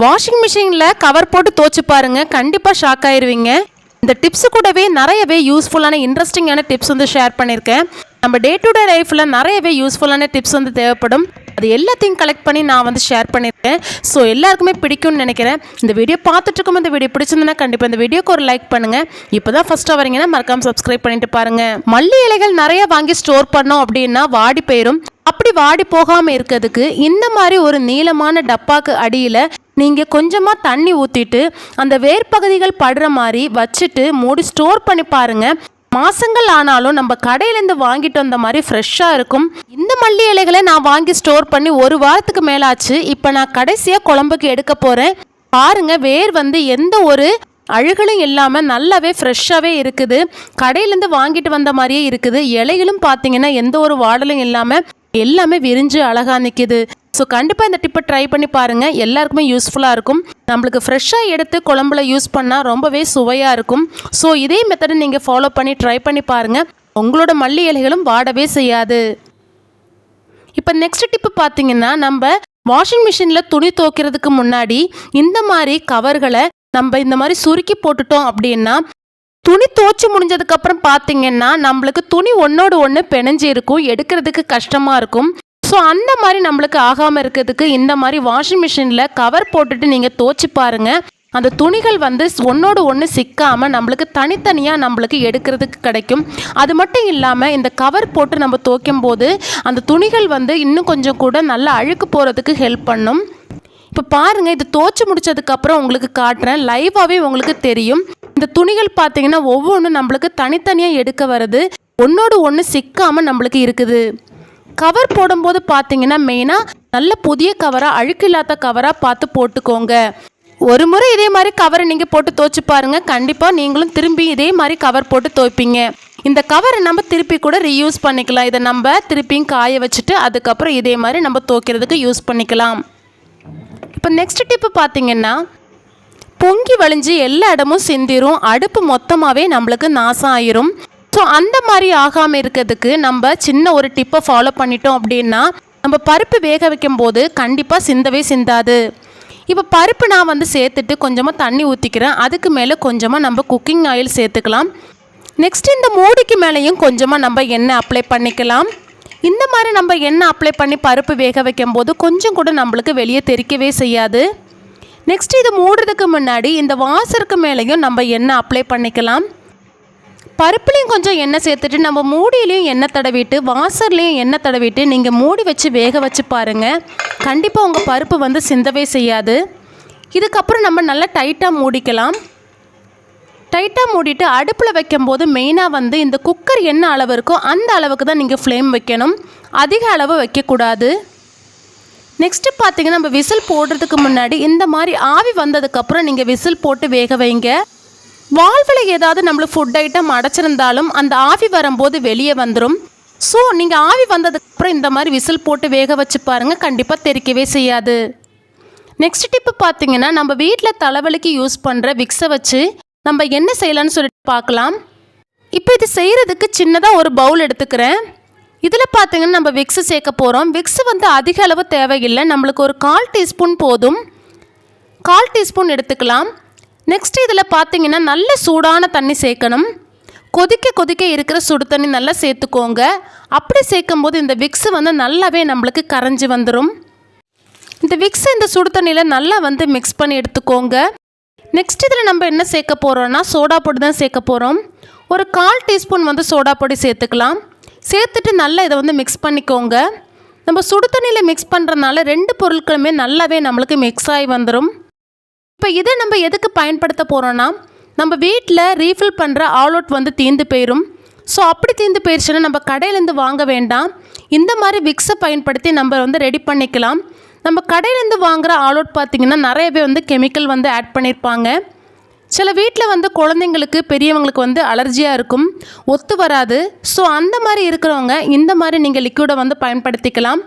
Washing மிஷினில் cover போட்டு துவச்சி பாருங்க. கண்டிப்பாக ஷாக் ஆயிருவீங்க. இந்த டிப்ஸ் கூடவே நிறையவே யூஸ்ஃபுல்லான இன்ட்ரெஸ்டிங்கான டிப்ஸ் வந்து ஷேர் பண்ணியிருக்கேன் நம்ம டே டு டே லைஃப்பில் நிறையவே யூஸ்ஃபுல்லான டிப்ஸ் வந்து தேவைப்படும். அது எல்லாத்தையும் கலெக்ட் பண்ணி நான் வந்து ஷேர் பண்ணியிருக்கேன் ஸோ எல்லாருக்குமே பிடிக்கும்னு நினைக்கிறேன். இந்த வீடியோ பார்த்துட்டுருக்கும் இந்த வீடியோ பிடிச்சிருந்தனா கண்டிப்பாக இந்த வீடியோக்கு ஒரு லைக் பண்ணுங்கள் இப்போ தான் ஃபஸ்ட்டாக வரீங்கன்னா மறக்காமல் சப்ஸ்கிரைப் பண்ணிட்டு பாருங்கள் மல்லி இலைகள் நிறைய வாங்கி ஸ்டோர் பண்ணோம் அப்படின்னா வாடி போயிடும் அப்படி வாடி போகாமல் இருக்கிறதுக்கு இந்த மாதிரி ஒரு நீளமான டப்பாக்கு அடியில் நீங்கள் கொஞ்சமாக தண்ணி ஊற்றிட்டு அந்த வேர்ப்பகுதிகள் படுற மாதிரி வச்சுட்டு மூடி ஸ்டோர் பண்ணி பாருங்கள் மாசங்கள் ஆனாலும் நம்ம கடையிலேருந்து வாங்கிட்டு வந்த மாதிரி ஃப்ரெஷ்ஷாக இருக்கும். இந்த மல்லி இலைகளை நான் வாங்கி ஸ்டோர் பண்ணி ஒரு வாரத்துக்கு மேலாச்சு. இப்போ நான் கடைசியாக குழம்புக்கு எடுக்க போகிறேன் பாருங்கள் வேர் வந்து எந்த ஒரு அழுகலும் இல்லாமல் நல்லாவே ஃப்ரெஷ்ஷாகவே இருக்குது. கடையிலேருந்து வாங்கிட்டு வந்த மாதிரியே இருக்குது. இலைகளும் பார்த்தீங்கன்னா எந்த ஒரு வாடலும் இல்லாமல் எல்லாமே விரிஞ்சு அழகாக நிற்கிது ஸோ கண்டிப்பாக இந்த டிப்பை ட்ரை பண்ணி பாருங்கள் எல்லாருக்குமே யூஸ்ஃபுல்லாக இருக்கும். நம்மளுக்கு ஃப்ரெஷ்ஷாக எடுத்து குழம்புல யூஸ் பண்ணால் ரொம்பவே சுவையாக இருக்கும். ஸோ இதே மெத்தடை நீங்கள் ஃபாலோ பண்ணி ட்ரை பண்ணி பாருங்கள் உங்களோட மல்லி இலைகளும் வாடவே செய்யாது. இப்போ நெக்ஸ்ட் டிப்பு பார்த்தீங்கன்னா நம்ம வாஷிங் மிஷினில் துணி துவைக்கிறதுக்கு முன்னாடி இந்த மாதிரி கவர்களை நம்ம இந்த மாதிரி சுருக்கி போட்டுட்டோம் அப்படின்னா துணி துவச்சி முடிஞ்சதுக்கப்புறம் பார்த்தீங்கன்னா நம்மளுக்கு துணி ஒன்றோடு ஒன்று பிணைஞ்சு இருக்கும் எடுக்கிறதுக்கு கஷ்டமாக இருக்கும். ஸோ அந்த மாதிரி நம்மளுக்கு ஆகாமல் இருக்கிறதுக்கு இந்த மாதிரி வாஷிங் மிஷினில் கவர் போட்டுட்டு நீங்கள் துவச்சி பாருங்கள் அந்த துணிகள் வந்து ஒன்றோடு ஒன்று சிக்காமல் நம்மளுக்கு தனித்தனியாக நம்மளுக்கு எடுக்கிறதுக்கு கிடைக்கும். அது மட்டும் இல்லாமல் இந்த கவர் போட்டு நம்ம துவைக்கும் போது அந்த துணிகள் வந்து இன்னும் கொஞ்சம் கூட நல்லா அழுக்கு போகிறதுக்கு ஹெல்ப் பண்ணும். இப்போ பாருங்கள் இது துவச்சி முடிச்சதுக்கப்புறம் உங்களுக்கு காட்டுறேன். லைவாகவே உங்களுக்கு தெரியும். இந்த துணிகள் பார்த்தீங்கன்னா ஒவ்வொன்றும் நம்மளுக்கு தனித்தனியாக எடுக்க வருது ஒன்றோடு ஒன்று சிக்காமல் நம்மளுக்கு இருக்குது. கவர் போடும்போது பார்த்தீங்கன்னா மெயினாக நல்ல புதிய கவராக அழுக்கு இல்லாத கவராக பார்த்து போட்டுக்கோங்க. ஒரு முறை இதே மாதிரி கவரை நீங்கள் போட்டு துவைச்சு பாருங்கள் கண்டிப்பாக நீங்களும் திரும்பி இதே மாதிரி கவர் போட்டு துவைப்பீங்க. இந்த கவரை நம்ம திருப்பி கூட ரீயூஸ் பண்ணிக்கலாம். இதை நம்ம திருப்பியும் காய வச்சுட்டு அதுக்கப்புறம் இதே மாதிரி நம்ம துவைக்கிறதுக்கு யூஸ் பண்ணிக்கலாம். இப்போ நெக்ஸ்ட் டிப்பு பார்த்தீங்கன்னா பொங்கி வழிஞ்சு எல்லா இடமும் சிந்திரும். அடுப்பு மொத்தமாகவே நம்மளுக்கு நாசம் ஆயிரும் ஸோ அந்த மாதிரி ஆகாமல் இருக்கிறதுக்கு நம்ம சின்ன ஒரு டிப்பை ஃபாலோ பண்ணிட்டோம் அப்படின்னா நம்ம பருப்பு வேக வைக்கும் போது கண்டிப்பாக சிந்தவே சிந்தாது. இப்போ பருப்பு நான் வந்து சேர்த்துட்டு கொஞ்சமாக தண்ணி ஊற்றிக்கிறேன் அதுக்கு மேலே கொஞ்சமாக நம்ம குக்கிங் ஆயில் சேர்த்துக்கலாம். நெக்ஸ்ட் இந்த மூடிக்கு மேலேயும் கொஞ்சமாக நம்ம எண்ணெய் அப்ளை பண்ணிக்கலாம். இந்த மாதிரி நம்ம எண்ணெய் அப்ளை பண்ணி பருப்பு வேக வைக்கும் போது கொஞ்சம் கூட நம்மளுக்கு வெளியே தெறிக்கவே செய்யாது. நெக்ஸ்ட் இது மூடுறதுக்கு முன்னாடி இந்த வாசருக்கு மேலேயும் நம்ம எண்ணெய் அப்ளை பண்ணிக்கலாம்? பருப்புலையும் கொஞ்சம் எண்ணெய் சேர்த்துட்டு நம்ம மூடியிலையும் எண்ணெய் தடவிட்டு வாசர்லேயும் எண்ணெய் தடவிட்டு நீங்கள் மூடி வச்சு வேக வச்சு பாருங்கள் கண்டிப்பாக உங்கள் பருப்பு வந்து சிந்தவே செய்யாது. இதுக்கப்புறம் நம்ம நல்லா டைட்டாக மூடிக்கலாம். டைட்டாக மூடிட்டு அடுப்பில் வைக்கும்போது மெயினாக வந்து இந்த குக்கர் என்ன அளவு இருக்கோ அந்த அளவுக்கு தான் நீங்கள் ஃப்ளேம் வைக்கணும். அதிக அளவு வைக்கக்கூடாது. நெக்ஸ்ட்டு பார்த்தீங்கன்னா நம்ம விசில் போடுறதுக்கு முன்னாடி இந்த மாதிரி ஆவி வந்ததுக்கப்புறம் நீங்கள் விசில் போட்டு வேக வைங்க. வால்வில் ஏதாவது நம்மளுக்கு ஃபுட் ஐட்டம் அடைச்சிருந்தாலும் அந்த ஆவி வரும்போது வெளியே வந்துடும் ஸோ நீங்கள் ஆவி வந்ததுக்கப்புறம் இந்த மாதிரி விசில் போட்டு வேக வச்சு பாருங்கள் கண்டிப்பாக தெரிக்கவே செய்யாது. நெக்ஸ்ட் டிப்பு பார்த்தீங்கன்னா நம்ம வீட்டில் தலைவலிக்கு யூஸ் பண்ணுற விக்ஸை வச்சு நம்ம என்ன செய்யலாம்னு சொல்லிட்டு பார்க்கலாம் இப்போ இது செய்கிறதுக்கு சின்னதாக ஒரு பவுல் எடுத்துக்கிறேன். இதில் பார்த்தீங்கன்னா நம்ம விக்ஸு சேர்க்க போகிறோம் விக்ஸு வந்து அதிக அளவு தேவையில்லை. நம்மளுக்கு ஒரு கால் டீஸ்பூன் போதும். கால் டீஸ்பூன் எடுத்துக்கலாம். நெக்ஸ்ட் இதில் பார்த்தீங்கன்னா நல்ல சூடான தண்ணி சேர்க்கணும். கொதிக்க கொதிக்க இருக்கிற சுடு தண்ணி நல்லா சேர்த்துக்கோங்க. அப்படி சேர்க்கும் போது இந்த விக்ஸு வந்து நல்லாவே நம்மளுக்கு கரைஞ்சி வந்துடும் இந்த விக்ஸ் இந்த சுடு தண்ணியில் நல்லா வந்து மிக்ஸ் பண்ணி எடுத்துக்கோங்க. நெக்ஸ்ட் இதில் நம்ம என்ன சேர்க்க போகிறோம்னா சோடா பொடி தான் சேர்க்க போகிறோம் ஒரு கால் டீஸ்பூன் வந்து சோடா பொடி சேர்த்துக்கலாம். சேர்த்துட்டு நல்லா இதை வந்து மிக்ஸ் பண்ணிக்கோங்க. நம்ம சுடு தண்ணியில் மிக்ஸ் பண்ணுறதுனால ரெண்டு பொருட்களுமே நல்லாவே நம்மளுக்கு மிக்ஸ் ஆகி வந்துடும் இப்போ இதை நம்ம எதுக்கு பயன்படுத்த போகிறோன்னா நம்ம வீட்டில் ரீஃபில் பண்ணுற ஆல் அவுட் வந்து தீந்து போயிடும் ஸோ அப்படி தீந்து போயிடுச்சுன்னா நம்ம கடையிலேருந்து வாங்க வேண்டாம். இந்த மாதிரி விக்ஸை பயன்படுத்தி நம்ம வந்து ரெடி பண்ணிக்கலாம். நம்ம கடையிலேருந்து வாங்குகிற ஆல் அவுட் பார்த்திங்கன்னா நிறையவே வந்து கெமிக்கல் வந்து ஆட் பண்ணியிருப்பாங்க சில வீட்டில் வந்து குழந்தைங்களுக்கு பெரியவங்களுக்கு வந்து அலர்ஜியாக இருக்கும். ஒத்து வராது. ஸோ அந்த மாதிரி இருக்கிறவங்க இந்த மாதிரி நீங்கள் லிக்விடை வந்து பயன்படுத்திக்கலாம்.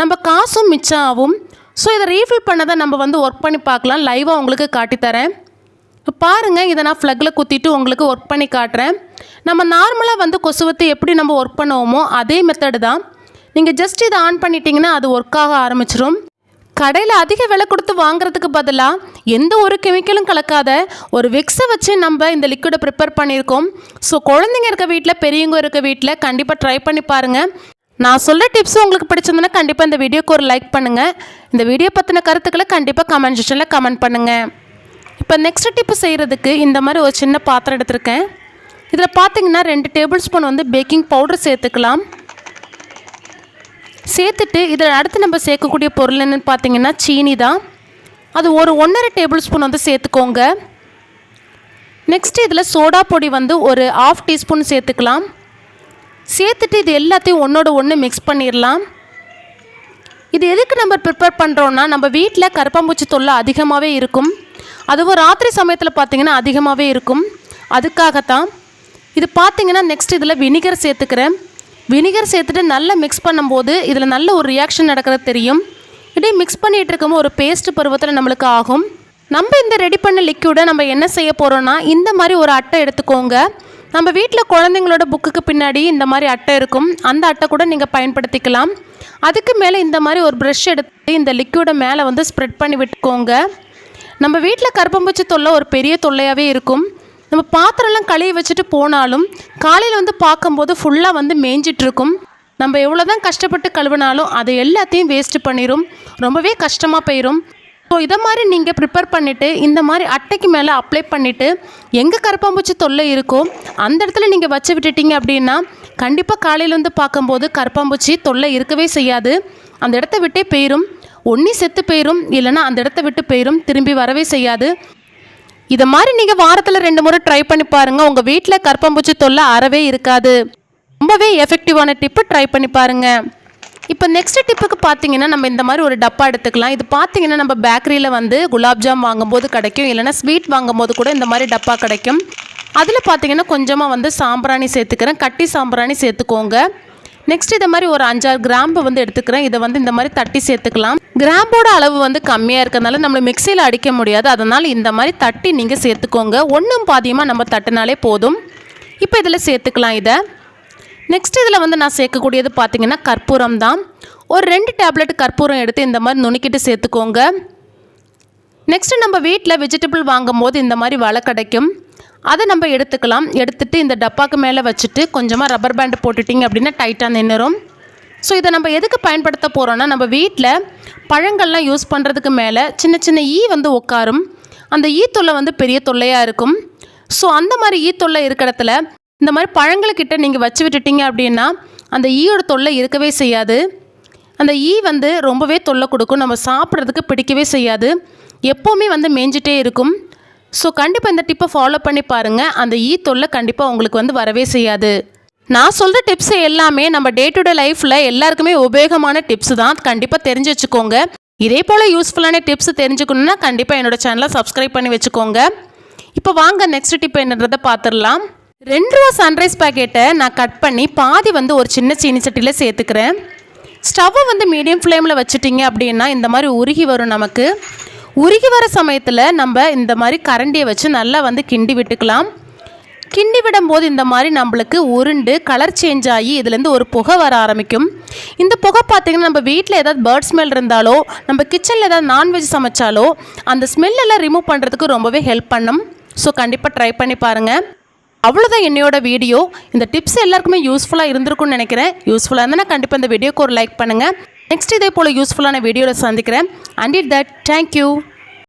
நம்ம காசும் மிச்சம் ஆகும். ஸோ இதை ரீஃபில் பண்ண தான் நம்ம வந்து ஒர்க் பண்ணி பார்க்கலாம். லைவாக உங்களுக்கு காட்டித்தரேன். பாருங்கள் இதை நான் ஃப்ளக்கில் குத்திட்டு உங்களுக்கு ஒர்க் பண்ணி காட்டுறேன். நம்ம நார்மலாக வந்து கொசுவத்தை எப்படி நம்ம ஒர்க் பண்ணுவோமோ அதே மெத்தடு தான். நீங்கள் ஜஸ்ட் இதை ஆன் பண்ணிட்டீங்கன்னா அது ஒர்க் ஆக ஆரம்பிச்சிடும் கடையில் அதிக விலை கொடுத்து வாங்குறதுக்கு பதிலாக எந்த ஒரு கெமிக்கலும் கலக்காத ஒரு விக்ஸை வச்சு நம்ம இந்த லிக்விடை ப்ரிப்பேர் பண்ணியிருக்கோம். ஸோ குழந்தைங்க இருக்க வீட்டில் பெரியவங்க இருக்க வீட்டில் கண்டிப்பாக ட்ரை பண்ணி பாருங்கள் நான் சொல்ல டிப்ஸ் உங்களுக்கு பிடிச்சிருந்ததுன்னா கண்டிப்பாக இந்த வீடியோக்கு ஒரு லைக் பண்ணுங்கள் இந்த வீடியோ பற்றின கருத்துக்களை கண்டிப்பாக கமெண்ட் செக்ஷனில் கமெண்ட் பண்ணுங்கள் இப்போ நெக்ஸ்ட் டிப்பு செய்கிறதுக்கு இந்த மாதிரி ஒரு சின்ன பாத்திரம் எடுத்திருக்கேன். இதில் பார்த்தீங்கன்னா ரெண்டு டேபிள் ஸ்பூன் வந்து பேக்கிங் பவுடர் சேர்த்துக்கலாம். சேர்த்துட்டு இதில் அடுத்து நம்ம சேர்க்கக்கூடிய பொருள் என்னென்னு பார்த்தீங்கன்னா சீனி தான். அது ஒரு ஒன்றரை டேபிள் ஸ்பூன் வந்து சேர்த்துக்கோங்க. நெக்ஸ்ட் இதில் சோடா பொடி வந்து ஒரு ஆஃப் டீஸ்பூன் சேர்த்துக்கலாம். சேர்த்துட்டு இது எல்லாத்தையும் ஒன்றோட ஒன்று மிக்ஸ் பண்ணிடலாம். இது எதுக்கு நம்ம ப்ரிப்பேர் பண்ணுறோன்னா நம்ம வீட்டில் கருப்பாம்பூச்சி தொல்லை அதிகமாகவே இருக்கும். அதுவும் ராத்திரி சமயத்தில் பார்த்தீங்கன்னா அதிகமாகவே இருக்கும். அதுக்காகத்தான். இது பார்த்தீங்கன்னா நெக்ஸ்ட் இதில் வினிகர் சேர்த்துக்கிறேன். வினிகர் சேர்த்துட்டு நல்லா மிக்ஸ் பண்ணும்போது இதில் நல்ல ஒரு ரியாக்ஷன் நடக்கிறது தெரியும். இதே மிக்ஸ் பண்ணிகிட்டு இருக்கும்போது ஒரு பேஸ்ட் பருவத்தில் நம்மளுக்கு ஆகும். நம்ம இந்த ரெடி பண்ண லிக்யூடை நம்ம என்ன செய்ய போகிறோன்னா இந்த மாதிரி ஒரு அட்டை எடுத்துக்கோங்க. நம்ம வீட்டில் குழந்தைங்களோட புக்குக்கு பின்னாடி இந்த மாதிரி அட்டை இருக்கும். அந்த அட்டை கூட நீங்கள் பயன்படுத்திக்கலாம். அதுக்கு மேலே இந்த மாதிரி ஒரு ப்ரஷ் எடுத்து இந்த லிக்யூடை மேலே வந்து ஸ்ப்ரெட் பண்ணி விட்டுக்கோங்க. நம்ம வீட்டில் கருப்பம்பூச்சி தொல்லை ஒரு பெரிய தொல்லையாகவே இருக்கும். நம்ம பாத்திரம்லாம் கழுவி வச்சுட்டு போனாலும் காலையில் வந்து பார்க்கும்போது ஃபுல்லாக வந்து மேய்ஞ்சிட்டு இருக்கும் நம்ம எவ்வளோ தான் கஷ்டப்பட்டு கழுவினாலும் அதை எல்லாத்தையும் வேஸ்ட் பண்ணிடும் ரொம்பவே கஷ்டமாக போயிடும் ஸோ இதை மாதிரி நீங்கள் ப்ரிப்பேர் பண்ணிவிட்டு இந்த மாதிரி அட்டைக்கு மேலே அப்ளை பண்ணிவிட்டு எங்கே கருப்பாம்பூச்சி தொல்லை இருக்கோ அந்த இடத்துல நீங்கள் வச்சு விட்டுட்டீங்க அப்படின்னா கண்டிப்பாக காலையில் வந்து பார்க்கும்போது கருப்பாம்பூச்சி தொல்லை இருக்கவே செய்யாது. அந்த இடத்த விட்டே போயிடும் ஒன்றி செத்து போயிடும் இல்லைன்னா அந்த இடத்த விட்டு போயிடும் திரும்பி வரவே செய்யாது. இதை மாதிரி நீங்கள் வாரத்தில் ரெண்டு முறை ட்ரை பண்ணி பாருங்கள் உங்கள் வீட்டில் கற்பம்பூச்சி தொல்லை அறவே இருக்காது. ரொம்பவே எஃபெக்டிவான டிப்பு ட்ரை பண்ணி பாருங்கள் இப்போ நெக்ஸ்ட் டிப்புக்கு பார்த்தீங்கன்னா நம்ம இந்த மாதிரி ஒரு டப்பா எடுத்துக்கலாம். இது பார்த்தீங்கன்னா நம்ம பேக்கரியில் வந்து குலாப்ஜாம் வாங்கும்போது கிடைக்கும். இல்லைனா ஸ்வீட் வாங்கும்போது கூட இந்த மாதிரி டப்பா கிடைக்கும். அதில் பார்த்தீங்கன்னா கொஞ்சமாக வந்து சாம்பிராணி சேர்த்துக்கிறேன். கட்டி சாம்பிராணி சேர்த்துக்கோங்க. நெக்ஸ்ட் இதை மாதிரி ஒரு அஞ்சாறு கிராம்பு வந்து எடுத்துக்கிறேன். இதை வந்து இந்த மாதிரி தட்டி சேர்த்துக்கலாம். கிராம்போட அளவு வந்து கம்மியாக இருக்கிறதுனால நம்ம மிக்சியில் அடிக்க முடியாது. அதனால் இந்த மாதிரி தட்டி நீங்கள் சேர்த்துக்கோங்க. ஒன்றும் பாதியமாக நம்ம தட்டினாலே போதும். இப்போ இதில் சேர்த்துக்கலாம் இதை. நெக்ஸ்ட் இதில் வந்து நான் சேர்க்கக்கூடியது பார்த்தீங்கன்னா கற்பூரம் தான். ஒரு ரெண்டு டேப்லெட் கற்பூரம் எடுத்து இந்த மாதிரி நுணுக்கிட்டு சேர்த்துக்கோங்க. நெக்ஸ்ட்டு நம்ம வீட்டில் வெஜிடபிள் வாங்கும் போது இந்த மாதிரி வலை கிடைக்கும். அதை நம்ம எடுத்துக்கலாம். எடுத்துகிட்டு இந்த டப்பாக்கு மேலே வச்சுட்டு கொஞ்சமாக ரப்பர் பேண்டு போட்டுட்டிங்க அப்படின்னா டைட்டாக நின்றுரும் ஸோ இதை நம்ம எதுக்கு பயன்படுத்த போகிறோன்னா நம்ம வீட்டில் பழங்கள்லாம் யூஸ் பண்ணுறதுக்கு மேலே சின்ன சின்ன ஈ வந்து உட்காரும். அந்த ஈ தொல்லை வந்து பெரிய தொல்லையாக இருக்கும். ஸோ அந்த மாதிரி ஈ தொல்லை இருக்கிற இடத்துல இந்த மாதிரி பழங்களுக்கிட்ட நீங்கள் வச்சு விட்டுட்டீங்க அப்படின்னா அந்த ஈயோட தொல்லை இருக்கவே செய்யாது. அந்த ஈ வந்து ரொம்பவே தொல்லை கொடுக்கும். நம்ம சாப்பிட்றதுக்கு பிடிக்கவே செய்யாது. எப்போவுமே வந்து மேய்ஞ்சிட்டே இருக்கும். ஸோ கண்டிப்பாக இந்த டிப்பை ஃபாலோ பண்ணி பாருங்கள் அந்த ஈ தொல்லை கண்டிப்பாக உங்களுக்கு வந்து வரவே செய்யாது. நான் சொல்கிற டிப்ஸ் எல்லாமே நம்ம டே டு டே லைஃப்பில் எல்லாருக்குமே உபயோகமான டிப்ஸ் தான். கண்டிப்பாக தெரிஞ்சு வச்சுக்கோங்க. இதே போல் யூஸ்ஃபுல்லான டிப்ஸ் தெரிஞ்சுக்கணுன்னா கண்டிப்பாக என்னோட சேனலை சப்ஸ்கிரைப் பண்ணி வச்சுக்கோங்க. இப்போ வாங்க நெக்ஸ்ட் டிப் என்னன்றதை பார்த்துடலாம் ரெண்டு ரூபா சன்ரைஸ் பேக்கெட்டை நான் கட் பண்ணி பாதி வந்து ஒரு சின்ன சீனி சட்டியில் சேர்த்துக்கிறேன். ஸ்டவ்வை வந்து மீடியம் ஃப்ளேமில் வச்சுட்டிங்க அப்படின்னா இந்த மாதிரி உருகி வரும் நமக்கு. உருகி வர சமயத்தில் நம்ம இந்த மாதிரி கரண்டியை வச்சு நல்லா வந்து கிண்டி விட்டுக்கலாம். கிண்டி விடும்போது இந்த மாதிரி நம்மளுக்கு உருண்டு கலர் சேஞ்ச் ஆகி இதுலேருந்து ஒரு புகை வர ஆரம்பிக்கும். இந்த புகை பார்த்திங்கன்னா நம்ம வீட்டில் ஏதாவது பேர்ட் ஸ்மெல் இருந்தாலோ நம்ம கிச்சனில் ஏதாவது நான்வெஜ் சமைச்சாலோ அந்த ஸ்மெல்லெல்லாம் ரிமூவ் பண்ணுறதுக்கு ரொம்பவே ஹெல்ப் பண்ணும். ஸோ கண்டிப்பாக ட்ரை பண்ணி பாருங்கள் அவ்வளோதான் என்னையோட வீடியோ இந்த டிப்ஸ் எல்லாருக்குமே யூஸ்ஃபுல்லாக இருந்திருக்கும்னு நினைக்கிறேன். யூஸ்ஃபுல்லாக இருந்தால் கண்டிப்பாக இந்த வீடியோக்கு ஒரு லைக் பண்ணுங்கள் நெக்ஸ்ட் இதே போல் யூஸ்ஃபுல்லான வீடியோவில் சந்திக்கிறேன். And it that thank you